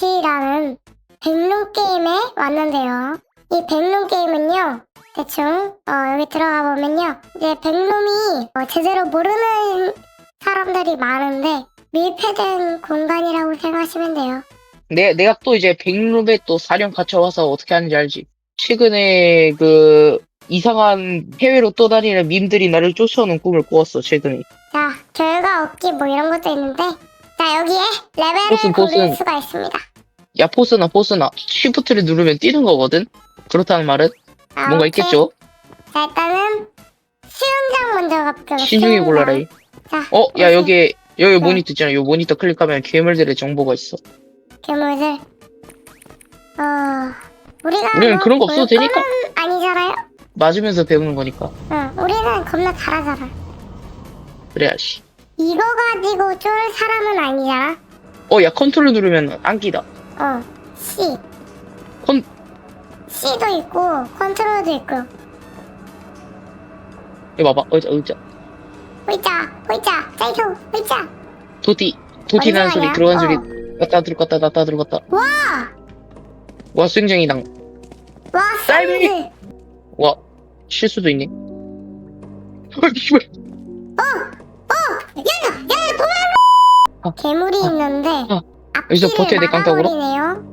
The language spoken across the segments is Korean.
위치라는 백룸 게임에 왔는데요. 이 백룸 게임은요, 대충 어, 여기 들어가 보면요, 이제 백룸이 어, 제대로 모르는 사람들이 많은데 밀폐된 공간이라고 생각하시면 돼요. 내, 내가 또 이제 백룸에 또 사령 갇혀와서 어떻게 하는지 알지? 최근에 그 이상한 해외로 떠다니는 밈들이 나를 쫓아오는 꿈을 꾸었어, 최근에. 자, 결과 얻기 뭐 이런 것도 있는데, 자 여기에 레벨을 보슨, 보슨. 고를 수가 있습니다. 야, 포스나, 포스나. 쉬프트를 누르면 뛰는 거거든? 그렇다는 말은 아, 뭔가 오케이. 있겠죠? 자 일단은 수영장 먼저 가볼게요. 신중히. 골라라. 이. 자, 어, 야. 여기, 여기 네. 모니터 있잖아. 요 모니터 클릭하면 괴물들의 정보가 있어. 괴물들. 어, 우리가 우리는 뭐 그런 거 없어도 볼 되니까. 거는 아니잖아요. 맞으면서 배우는 거니까. 응, 우리는 겁나 잘하잖아. 그래야지. 이거 가지고 쫄 사람은 아니잖아. 어, 야, 컨트롤 누르면 안기다. 어, C. 컨- C도 있고 컨트롤도 있고. 이거 봐봐. 의자, 의자. 호이자, 호이자, 짜이소, 호이자. 도티. 도티 나는 소리? 들어간 소리. 어. 갔다 들어갔다, 났다 들어갔다. 와, 와, 수영장이당. 와! 샌드. 와, 실수도 있네. 아, 씨발. 아. 괴물이 있는데 아. 여기서 버텨야 돼, 깡통으로? 막아버리네요.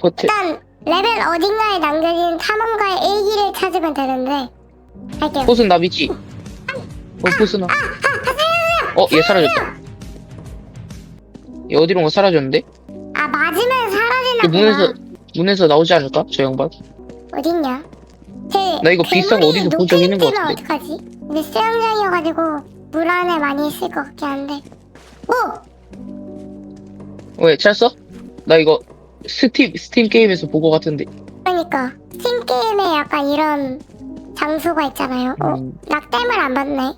버텨. 일단 레벨 어딘가에 남겨진 탐험가의 일기를 찾으면 되는데 할게요. 포스는 나 믿지? 어, 포스나. 어, 얘 사라졌다. 얘 어디로 가 사라졌는데? 아 맞으면 사라지나 이 문에서, 보다. 문에서 나오지 않을까? 저 양반? 어딨냐? 제 나 이거 비싼 거 괴물이 어디서 본적 있는 거 같은데. 어떡하지? 근데 수영장이어가지고 물 안에 많이 있을 것 같긴 한데. 오! 왜, 찾았어? 나 이거 스팀, 스팀 게임에서 본 거 같은데. 그러니까 스팀 게임에 약간 이런 장소가 있잖아요. 어? 음, 낙댐을 안 봤네.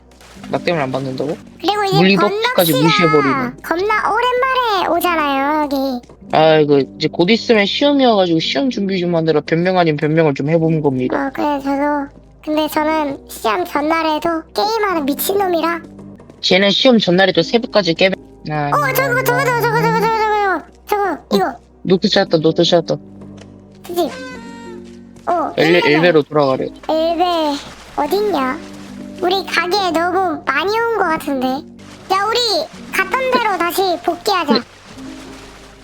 나 때문에 안 받는다고? 그리고 이제 물리법까지 건너씨가 무시해버리네. 겁나 오랜만에 오잖아요 여기. 아, 이거 이제 곧 있으면 시험이어가지고 시험 준비 좀 하느라 변명 아닌 변명을 좀 해보는 겁니다. 어 그래 저도 근데 저는 시험 전날에도 게임하는 미친놈이라 쟤는 시험 전날에도 새벽까지 깨. 아, 어 저거 저거 저거 저거 저거 저거 저거 저거 이거 노트 찾았다, 노트 찾았다. 그지? 어 엘, 일레벨. 엘베로 돌아가래. 엘베 어딨냐? 우리 가게에 너무 많이 온것 같은데 야 우리 갔던 대로 다시 복귀하자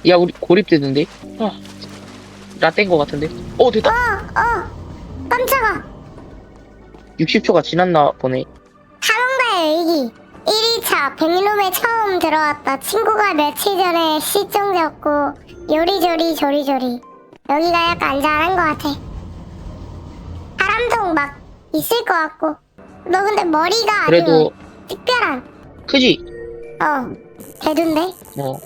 야, 우리 고립되는데? 아, 나뗀 거 같은데? 어, 됐다. 어 깜짝아 60초가 지났나 보네. 탐험가의 일기 1일차 백룸에 처음 들어왔다. 친구가 며칠 전에 실종되었고 요리조리 조리조리. 여기가 약간 안전한 것 같아. 사람도 막 있을 것 같고. 너 근데 머리가 아주 그래도 특별한. 크지? 어 대둔데? 뭐.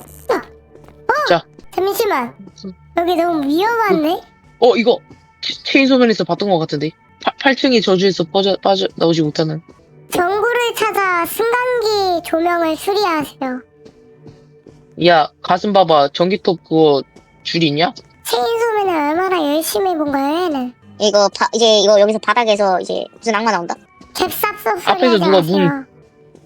잠시만. 여기 너무 위험한데? 어, 이거 체- 체인소맨에서 봤던 거 같은데? 8, 층의 저주에서 빠져, 빠져, 나오지 못하는. 전 구를 찾아 승강기 조명을 수리하세요 야, 가슴 봐봐. 전기톱 그거 줄 있냐? 체인소맨을 얼마나 열심히 본 거야 얘는 이거 바, 이제 이거 여기서 바닥에서 이제 무슨 악마 나온다. 캡쌉소 앞에서 소리 누가 하지 문- 마세요.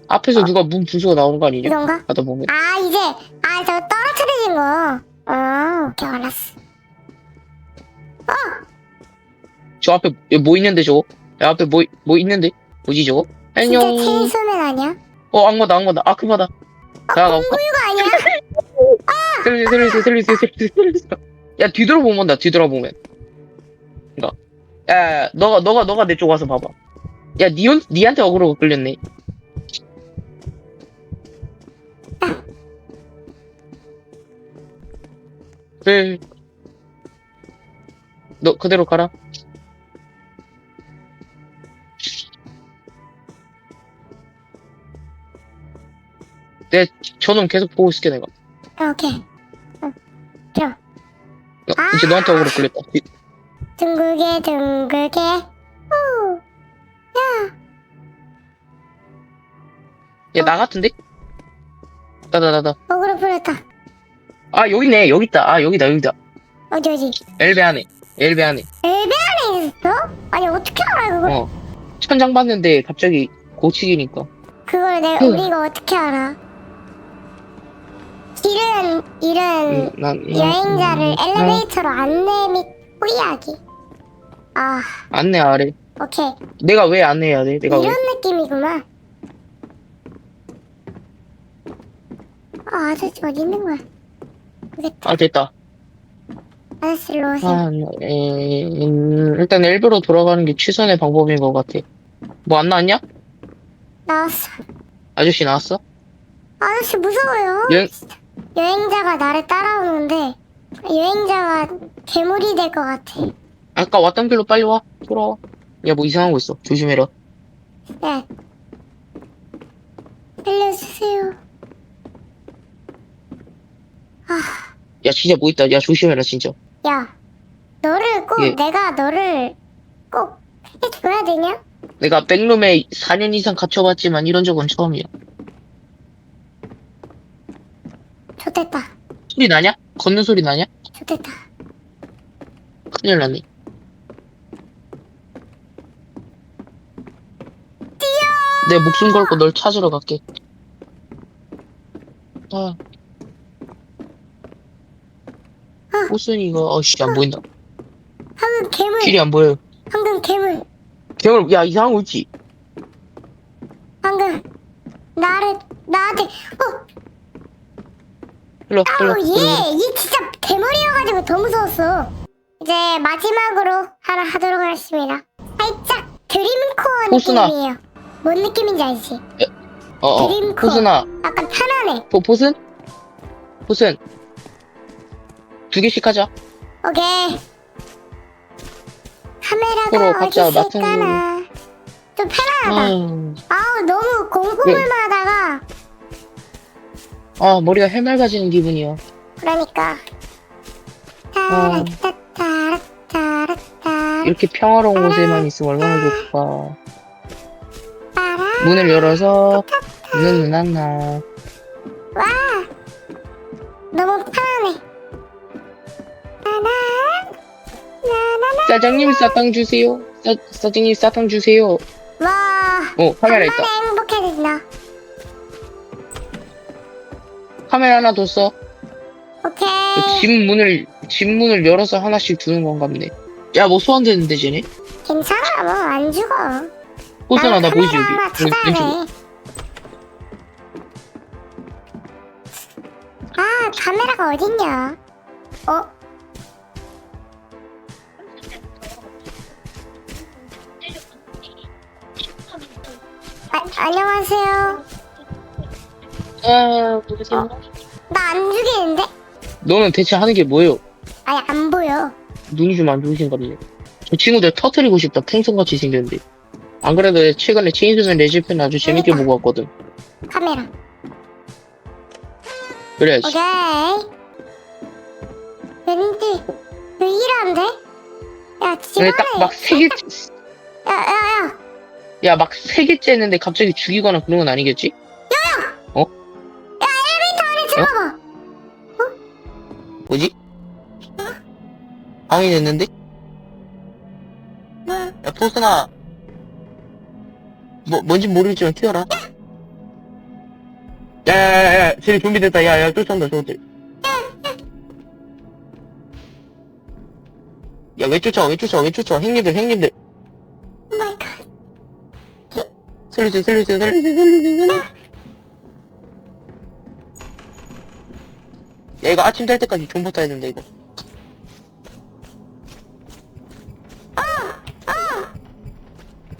앞에서 누가 문 부수고 나오는 거 아니냐? 이건가? 가다 보면. 아 이제 아 저 떨어뜨려진 거. 어 오케이 알았어. 저 앞에 뭐 있는데 저거? 야, 앞에 뭐, 뭐 있는데? 뭐지 저거? 진짜 안녕. 체인소맨 아니야? 어, 악마다, 악마다. 아크마다. 야, 가, 이거 아니야? 살려주세요, 살려주세요, 살려주세요, 살려주세요, 살려주세요. 야, 뒤돌아보면 본다, 뒤돌아보면. 이거. 야, 야, 너가, 너가, 너가 내 쪽 와서 봐봐. 야, 니, 혼- 니한테 어그로가 끌렸네. 그래. 너 그대로 가라. 내 저놈 계속 보고 있을게 내가. 어, 오케이. 어, 들어. 어, 이제 너한테 어그로 끌렸다. 뒤- 둥글게 둥글게. 오. 야, 나 같은데? 나다, 나다. 어그로 풀렸다. 아, 여기 네. 여기 있다. 아, 여기다, 여기다. 어디 어디? 엘베 안에. 엘베 안에. 엘베 안에 있었어? 아니 어떻게 알아 그걸? 어. 천장 봤는데 갑자기 고치기니까. 그걸 내가 그- 우리가 어떻게 알아? 길은 일은 음, 난 음, 여행자를 음, 엘리베이터로 안내 및 포기하기. 아, 안내 아래. 오케이. 내가 왜 안내해야 돼? 내가 왜? 이런 느낌이구만. 아, 아저씨 어디 있는 거야? 아 됐다. 아저씨 일로 오세요. 아, 에, 음, 일단 일부러 돌아가는 게 최선의 방법인 것 같아. 뭐 안 나왔냐? 나왔어. 아저씨 나왔어? 아저씨 무서워요. 여, 여행자가 나를 따라오는데 여행자가 괴물이 될 것 같아. 아까 왔던 길로 빨리 와. 돌아와. 야, 뭐 이상한 거 있어. 조심해라. 네. 알려주세요. 야, 진짜 뭐 있다. 야, 조심해라, 진짜. 야, 너를 꼭 예. 내가 너를 꼭 해줘야 되냐? 내가 백룸에 4년 이상 갇혀봤지만 이런 적은 처음이야. 좋됐다. 소리 나냐? 걷는 소리 나냐? 좋됐다. 큰일 났네. 내 목숨 걸고 널 찾으러 갈게. 아. 호순이가, 어씨, 안 보인다. 황금 괴물. 길이 안 보여. 황금 괴물. 괴물, 야, 이상한 거 있지? 황금. 나를 나한테 어, 일로, 일로. 아우 얘, 얘 진짜 괴물이어가지고 더 무서웠어. 이제 마지막으로 하나 하도록 하겠습니다. 살짝 드림코어 호순아. 느낌이에요. 뭔 느낌인지 알지? 어, 어. 드림코. 호순아, 약간 편안해. 보, 보슨? 보슨. 두 개씩 하자. 오케이. 카메라가 어디 각자 맡은 있을까나. 좀 편안하다. 음. 아우 너무 공포물만 하다가 아, 머리가 해맑아지는 기분이야. 그러니까. 어. 이렇게 평화로운 곳에만 있으면 얼마나 좋을까. 문을 열어서, 눈은 안 나. 와. 너무. 나나나. 사장님 사탕 주세요. 사, 사장님 사탕 주세요. 와. 어, 카메라 있다. 카메라 하나 뒀어. 오케이. 집 문을, 집 문을 열어서 하나씩 두는 건가 보네. 야, 뭐 소환되는데, 쟤네? 괜찮아. 뭐 안 죽어. 호선아, 나 보이지, 여기? 하나 여기. 아, 카메라가 어딨냐? 어? 아, 안녕하세요. 아, 누구세요? 나안 죽이는데? 너는 대체 하는 게 뭐예요? 아니, 안 보여. 눈이 좀 안 좋으신가 보네. 저 친구들 터트리고 싶다. 풍선같이 생겼는데. 안 그래도 최근에 체인소맨 레지편 아주 재밌게 그러니까. 보고 왔거든. 카메라. 그래, 오케이. 왠지, 왜 이러는데? 야, 근데 지금은, 딱막 세 개, 야, 야, 야. 야, 막 세 개째 했는데 갑자기 죽이거나 그런 건 아니겠지? 들어가봐. 뭐지? 방이 됐는데? 야, 포스나. 뭐, 뭔진 모르겠지만 튀어라. 야, 야, 야, 야, 쟤네 좀비 됐다. 야, 야, 쫓아온다, 저것들. 야, 왜 쫓아와, 왜 쫓아와, 왜 쫓아와. 형님들, 형님들. 오 마이 갓. 살려주세요, 살려주세요, 살려주세요, 살려주세요. 야, 이거 아침 될 때까지 존버 타야 된다, 이거.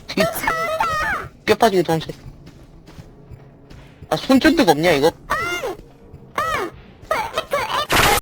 뒤, 뼈 빠지게 도망쳐. 아, 손전등 없냐, 이거?